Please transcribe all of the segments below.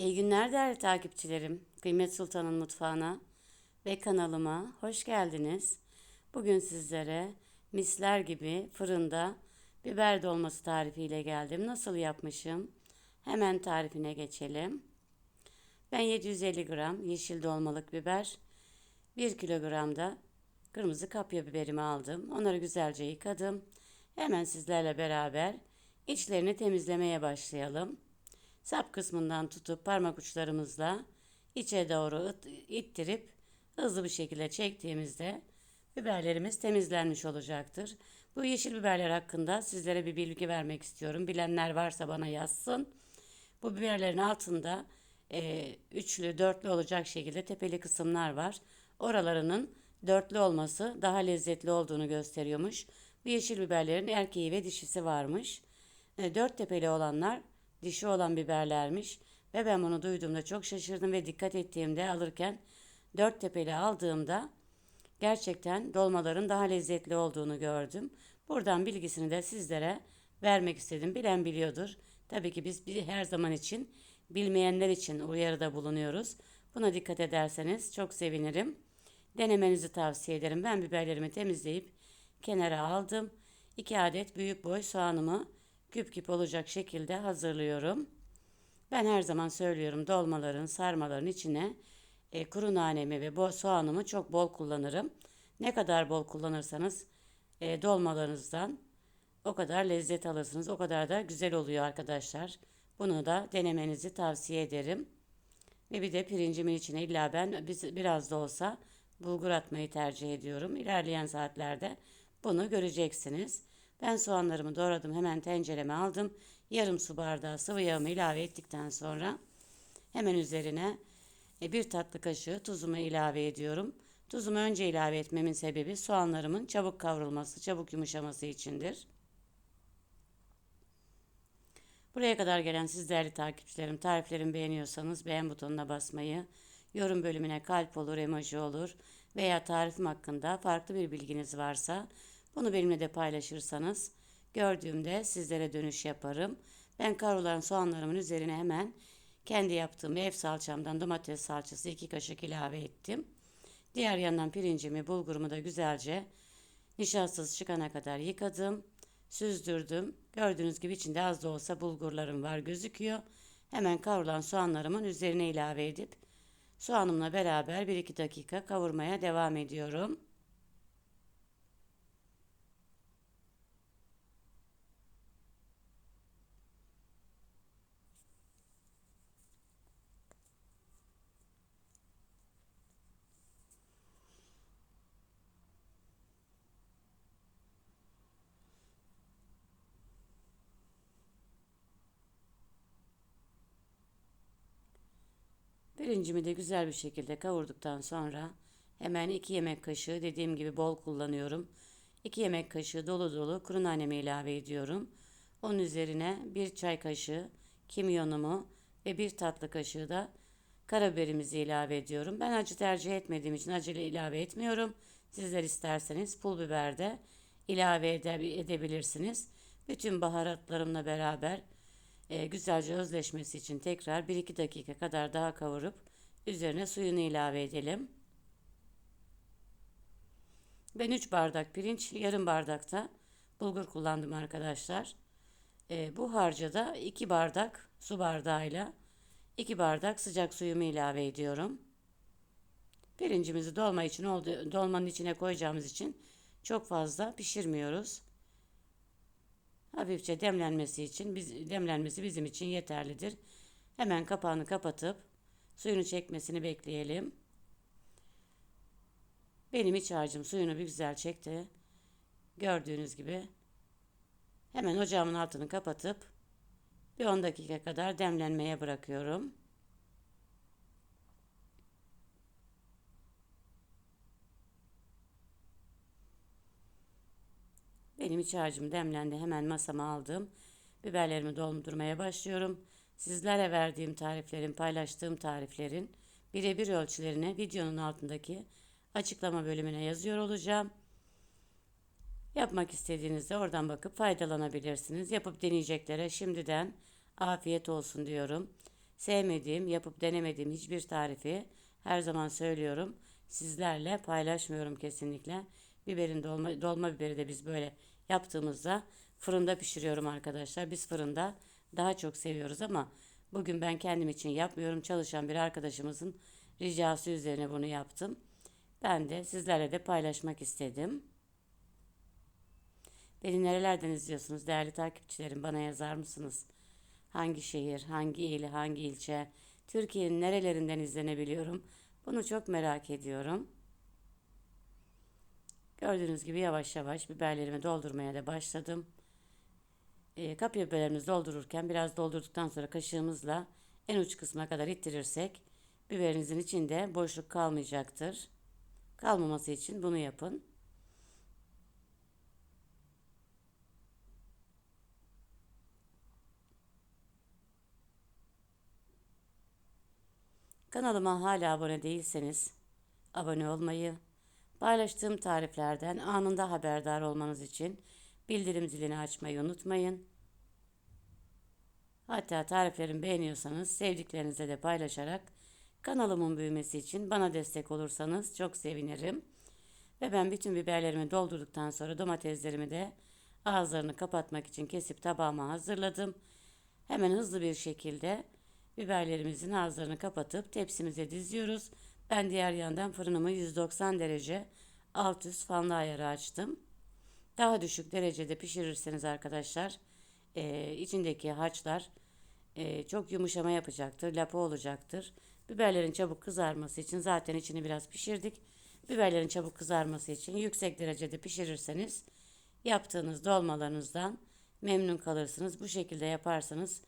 İyi günler değerli takipçilerim. Kıymet Sultan'ın mutfağına ve kanalıma hoş geldiniz. Bugün sizlere misler gibi fırında biber dolması tarifiyle geldim. Nasıl yapmışım? Hemen tarifine geçelim. Ben 750 gram yeşil dolmalık biber, 1 kilogram da kırmızı kapya biberimi aldım. Onları güzelce yıkadım. Hemen sizlerle beraber içlerini temizlemeye başlayalım. Sap kısmından tutup parmak uçlarımızla içe doğru ittirip hızlı bir şekilde çektiğimizde biberlerimiz temizlenmiş olacaktır. Bu yeşil biberler hakkında sizlere bir bilgi vermek istiyorum. Bilenler varsa bana yazsın. Bu biberlerin altında e, üçlü, dörtlü olacak şekilde tepeli kısımlar var. Oralarının dörtlü olması daha lezzetli olduğunu gösteriyormuş. Bu yeşil biberlerin erkeği ve dişisi varmış. E, dört tepeli olanlar dişi olan biberlermiş ve ben bunu duyduğumda çok şaşırdım ve dikkat ettiğimde alırken dört tepeli aldığımda gerçekten dolmaların daha lezzetli olduğunu gördüm. Buradan bilgisini de sizlere vermek istedim. Bilen biliyordur. Tabii ki biz her zaman için bilmeyenler için uyarıda bulunuyoruz. Buna dikkat ederseniz çok sevinirim. Denemenizi tavsiye ederim. Ben biberlerimi temizleyip kenara aldım. 2 adet büyük boy soğanımı küp küp olacak şekilde hazırlıyorum. Ben her zaman söylüyorum dolmaların, sarmaların içine e, kuru nanemi ve bol soğanımı çok bol kullanırım. Ne kadar bol kullanırsanız e, dolmalarınızdan o kadar lezzet alırsınız. O kadar da güzel oluyor arkadaşlar. Bunu da denemenizi tavsiye ederim. Ve bir de pirincimin içine illa ben biraz da olsa bulgur atmayı tercih ediyorum. İlerleyen saatlerde bunu göreceksiniz. Ben soğanlarımı doğradım. Hemen tencereme aldım. Yarım su bardağı sıvı yağımı ilave ettikten sonra hemen üzerine e, bir tatlı kaşığı tuzumu ilave ediyorum. Tuzumu önce ilave etmemin sebebi soğanlarımın çabuk kavrulması, çabuk yumuşaması içindir. Buraya kadar gelen siz değerli takipçilerim, tariflerimi beğeniyorsanız beğen butonuna basmayı, yorum bölümüne kalp olur, emoji olur veya tarifim hakkında farklı bir bilginiz varsa bunu benimle de paylaşırsanız gördüğümde sizlere dönüş yaparım. Ben kavrulan soğanlarımın üzerine hemen kendi yaptığım ev salçamdan domates salçası 2 kaşık ilave ettim. Diğer yandan pirincimi, bulgurumu da güzelce nişastsız çıkana kadar yıkadım. Süzdürdüm. Gördüğünüz gibi içinde az da olsa bulgurlarım var gözüküyor. Hemen kavrulan soğanlarımın üzerine ilave edip soğanımla beraber 1-2 dakika kavurmaya devam ediyorum. Pirincimi de güzel bir şekilde kavurduktan sonra hemen 2 yemek kaşığı dediğim gibi bol kullanıyorum. 2 yemek kaşığı dolu dolu kuru nanemi ilave ediyorum. Onun üzerine 1 çay kaşığı kimyonumu ve 1 tatlı kaşığı da karabiberimizi ilave ediyorum. Ben acı tercih etmediğim için acele ilave etmiyorum. Sizler isterseniz pul biber de ilave edebilirsiniz. Bütün baharatlarımla beraber e, güzelce özleşmesi için tekrar 1-2 dakika kadar daha kavurup üzerine suyunu ilave edelim. Ben 3 bardak pirinç, yarım bardakta bulgur kullandım arkadaşlar. E, bu harca da 2 bardak su bardağıyla 2 bardak sıcak suyumu ilave ediyorum. Pirincimizi dolma için oldu, dolmanın içine koyacağımız için çok fazla pişirmiyoruz hafifçe demlenmesi için biz, demlenmesi bizim için yeterlidir. Hemen kapağını kapatıp suyunu çekmesini bekleyelim. Benim iç harcım suyunu bir güzel çekti. Gördüğünüz gibi hemen ocağımın altını kapatıp bir 10 dakika kadar demlenmeye bırakıyorum. Benim iç harcım demlendi. Hemen masama aldım. Biberlerimi doldurmaya başlıyorum. Sizlere verdiğim tariflerin, paylaştığım tariflerin birebir ölçülerini videonun altındaki açıklama bölümüne yazıyor olacağım. Yapmak istediğinizde oradan bakıp faydalanabilirsiniz. Yapıp deneyeceklere şimdiden afiyet olsun diyorum. sevmediğim, yapıp denemediğim hiçbir tarifi her zaman söylüyorum. Sizlerle paylaşmıyorum kesinlikle. Biberin dolma, dolma biberi de biz böyle yaptığımızda fırında pişiriyorum arkadaşlar. Biz fırında daha çok seviyoruz ama bugün ben kendim için yapmıyorum. Çalışan bir arkadaşımızın ricası üzerine bunu yaptım. Ben de sizlerle de paylaşmak istedim. Beni nerelerden izliyorsunuz değerli takipçilerim? Bana yazar mısınız? Hangi şehir, hangi il, hangi ilçe, Türkiye'nin nerelerinden izlenebiliyorum? Bunu çok merak ediyorum. Gördüğünüz gibi yavaş yavaş biberlerimi doldurmaya da başladım. E, kapya biberlerimizi doldururken biraz doldurduktan sonra kaşığımızla en uç kısma kadar ittirirsek biberinizin içinde boşluk kalmayacaktır. Kalmaması için bunu yapın. Kanalıma hala abone değilseniz abone olmayı, paylaştığım tariflerden anında haberdar olmanız için bildirim zilini açmayı unutmayın. Hatta tariflerimi beğeniyorsanız sevdiklerinize de paylaşarak kanalımın büyümesi için bana destek olursanız çok sevinirim. Ve ben bütün biberlerimi doldurduktan sonra domateslerimi de ağızlarını kapatmak için kesip tabağıma hazırladım. Hemen hızlı bir şekilde biberlerimizin ağızlarını kapatıp tepsimize diziyoruz. Ben diğer yandan fırınımı 190 derece alt üst fanlı ayarı açtım. Daha düşük derecede pişirirseniz arkadaşlar e, içindeki harçlar e, çok yumuşama yapacaktır, lapa olacaktır. Biberlerin çabuk kızarması için zaten içini biraz pişirdik. Biberlerin çabuk kızarması için yüksek derecede pişirirseniz yaptığınız dolmalarınızdan memnun kalırsınız. Bu şekilde yaparsanız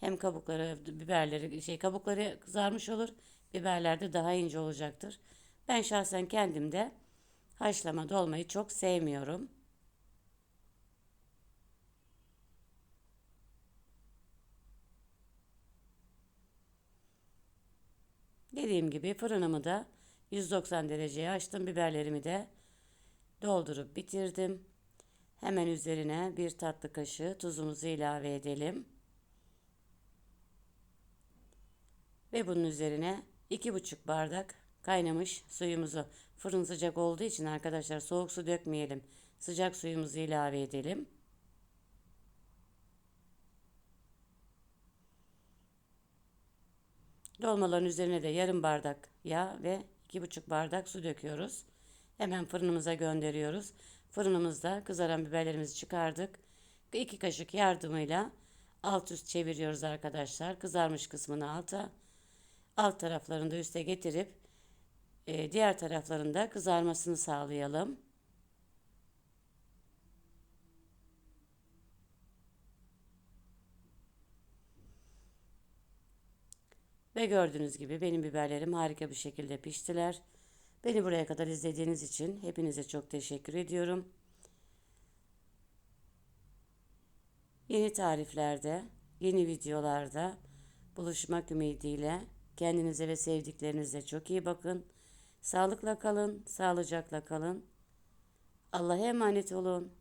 hem kabukları, biberleri, şey kabukları kızarmış olur. Biberler de daha ince olacaktır. Ben şahsen kendim de haşlama dolmayı çok sevmiyorum. Dediğim gibi fırınımı da 190 dereceye açtım. Biberlerimi de doldurup bitirdim. Hemen üzerine bir tatlı kaşığı tuzumuzu ilave edelim. Ve bunun üzerine 2,5 bardak kaynamış suyumuzu fırın sıcak olduğu için arkadaşlar soğuk su dökmeyelim. Sıcak suyumuzu ilave edelim. Dolmaların üzerine de yarım bardak yağ ve 2,5 bardak su döküyoruz. Hemen fırınımıza gönderiyoruz. Fırınımızda kızaran biberlerimizi çıkardık. 2 kaşık yardımıyla alt üst çeviriyoruz arkadaşlar. Kızarmış kısmını alta, alt taraflarını da üste getirip e, diğer taraflarında kızarmasını sağlayalım. Ve gördüğünüz gibi benim biberlerim harika bir şekilde piştiler. Beni buraya kadar izlediğiniz için hepinize çok teşekkür ediyorum. Yeni tariflerde, yeni videolarda buluşmak ümidiyle kendinize ve sevdiklerinize çok iyi bakın. Sağlıkla kalın, sağlıcakla kalın. Allah'a emanet olun.